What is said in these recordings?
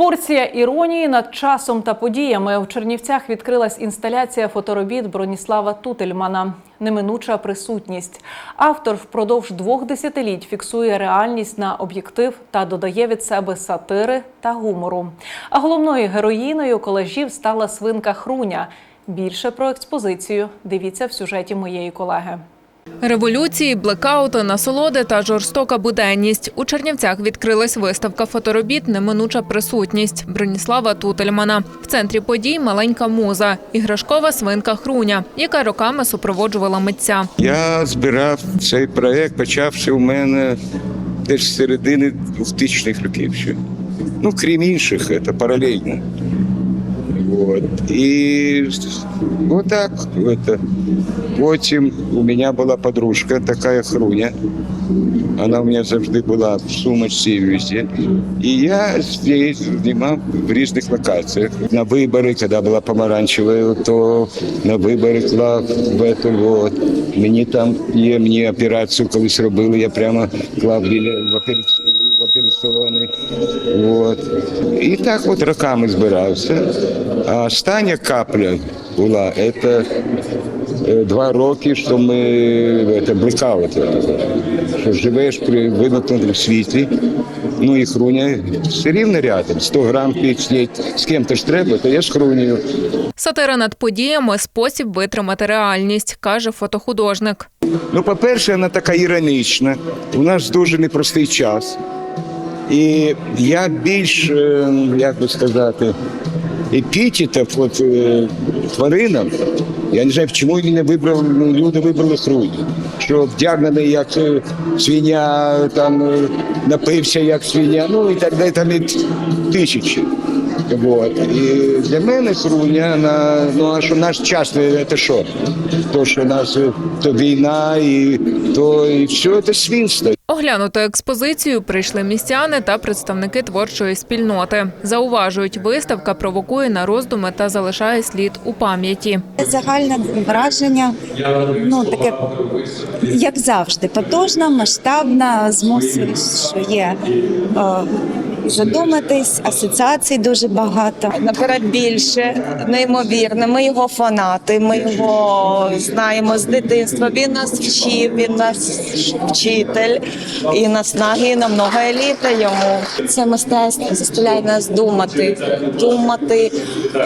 Порція іронії над часом та подіями в Чернівцях відкрилась інсталяція фоторобіт Броніслава Тутельмана. Неминуча присутність. Автор впродовж двох десятиліть фіксує реальність на об'єктив та додає від себе сатири та гумору. А головною героїною колажів стала свинка Хруня. Більше про експозицію дивіться в сюжеті моєї колеги. Революції, блекаути, насолоди та жорстока буденність. У Чернівцях відкрилась виставка фоторобіт Неминуча присутність Броніслава Тутельмана. В центрі подій маленька муза, іграшкова свинка Хруня, яка роками супроводжувала митця. Я збирав цей проект, почався у мене десь з середини 2000-х років ще. Ну, крім інших, це паралельно. Вот. І отак. Это. Потім у мене була подружка, така хруня. Вона у мене завжди була в сумочці і везде. І я з нею знімав в різних локаціях. На вибори, коли була помаранчева, то на вибори клав в эту, вот. Мені там є, мені операцію колись робили, я прямо клав біля в операцію Вот. І так от роками збирався. А остання капля була це е, два роки, що ми це, блекаут. Що живеш при вимкнутому світлі, ну і хруня все рівно рядом. 100 грам пісніть, з ким-то ж треба, то я з хрунею. Сатира над подіями спосіб витримати реальність, каже фотохудожник. Ну, по-перше, вона така іронічна. У нас дуже непростий час. І я більш, е, як би сказати, епітетів от, е, тваринам. Я не знаю, чому не вибрали, люди вибрали хруні. Що вдягнений як е, свиня, там напився як свиня, ну і так далі, там і тисячі. Вот. І для мене хруня на ну а що наш час це що? То, що у нас то війна, і то і все це свінство. Оглянути експозицію прийшли містяни та представники творчої спільноти. Зауважують, виставка провокує на роздуми та залишає слід у пам'яті. Загальне враження, ну таке, як завжди, потужна, масштабна, змусить, що є е, задуматись, асоціацій дуже багато. наперед більше, неймовірне. Ми його фанати, ми його знаємо з дитинства. Він нас вчив, він нас вчитель і наснаги на много еліта йому. Це мистецтво заставляє нас думати, думати.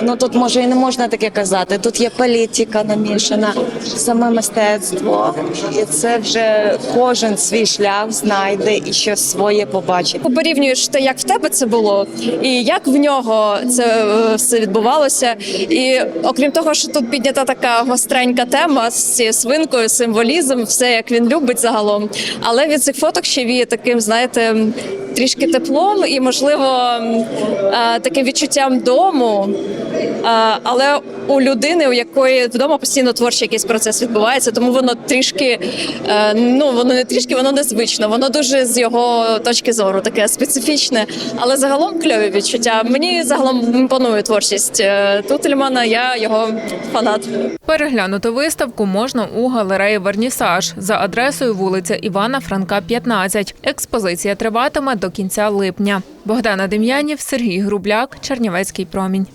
Ну тут може і не можна таке казати. Тут є політика намішана, саме мистецтво, і це вже кожен свій шлях знайде і щось своє побачить. порівнюєш те, як тебе це було, і як в нього це е, все відбувалося. І окрім того, що тут піднята така гостренька тема з цією свинкою, символізм, все як він любить загалом. Але від цих фоток ще віє таким, знаєте. Трішки теплом і, можливо, е, таким відчуттям дому, але у людини, у якої вдома постійно творчий якийсь процес відбувається, тому воно трішки, е, ну воно не трішки, воно незвично, воно дуже з його точки зору таке специфічне, але загалом кльові відчуття. Мені загалом імпонує творчість е, Тутельмана, я його фанат. Переглянути виставку можна у галереї Вернісаж за адресою вулиця Івана Франка, 15. Експозиція триватиме до кінця липня. Богдана Дем'янів, Сергій Грубляк, Чернівецький промінь.